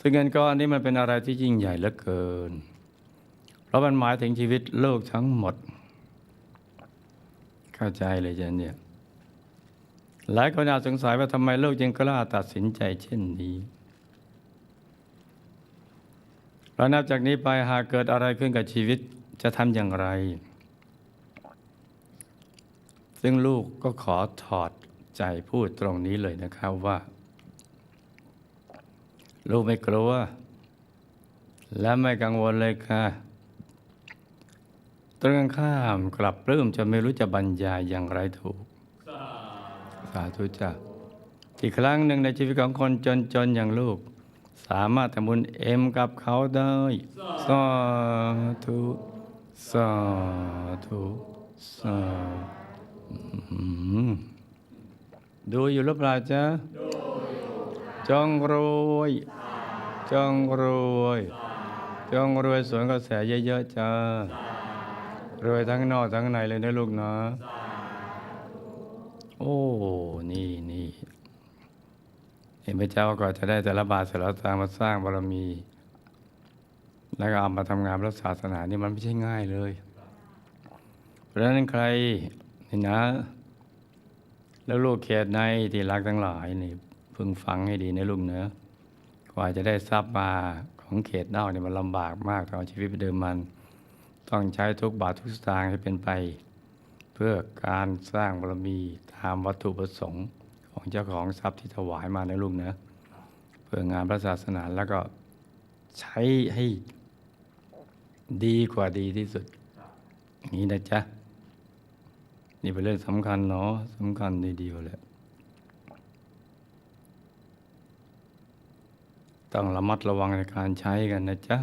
ซึ่งเงินก้อนนี้มันเป็นอะไรที่ยิ่งใหญ่เหลือเกิน เพราะมันหมายถึงชีวิตโลกทั้งหมด เข้าใจเลยจ้ะเนี่ยหลายคนอาจสงสัยว่าทำไมโลกจึงกล้าตัดสินใจเช่นนี้แล้วนับจากนี้ไปหากเกิดอะไรขึ้นกับชีวิตจะทำอย่างไร ซึ่งลูกก็ขอถอดใจพูดตรงนี้เลยนะครับว่า ลูกไม่กลัว และไม่กังวลเลยค่ะตรงกันข้ามกลับปลื้มจะไม่รู้จะบรรยายอย่างไรถูก สาธุจ้ะที่ครั้งหนึ่งในชีวิตของคนจนๆอย่างลูก สามารถทำบุญเอ็มกับเขาได้สาธุสาธุสาธุดูอยู่หรือเปล่าจ๊ะ จงรวย จงรวย จงรวยสวนกระแสเยอะๆจ้ารวยทั้งนอกทั้งในเลยนะลูกนะโอ้ นี่นี่เห็นพระเจ้าก็จะได้แต่ละบาทแต่ละตางมาสร้างบารมี แล้วก็เอามาทำงานพระศาสนานี่มันไม่ใช่ง่ายเลย เพราะฉะนั้นใครนี่นะ แล้วลูกเขตในที่รักทั้งหลายนี่ พึงฟังให้ดีนะลูกเนอะกว่าจะได้ทรัพย์มาของเขตนอกเนี่ยมันลำบากมากตองเอาชีวิตไปเดิมมัน ต้องใช้ทุกบาททุกสตางค์ให้เป็นไป เพื่อการสร้างบารมีตามวัตถุประสงค์ของเจ้าของทรัพย์ที่ถวายมานะลูกนอะเพื่องานพระศาสนาแล้วก็ใช้ให้ดีกว่าดีที่สุดนี้นะจ๊ะ นี่เป็นเรื่องสำคัญเนาะสำคัญดีเดียวแหละ ต้องระมัดระวังในการใช้กันนะจ๊ะ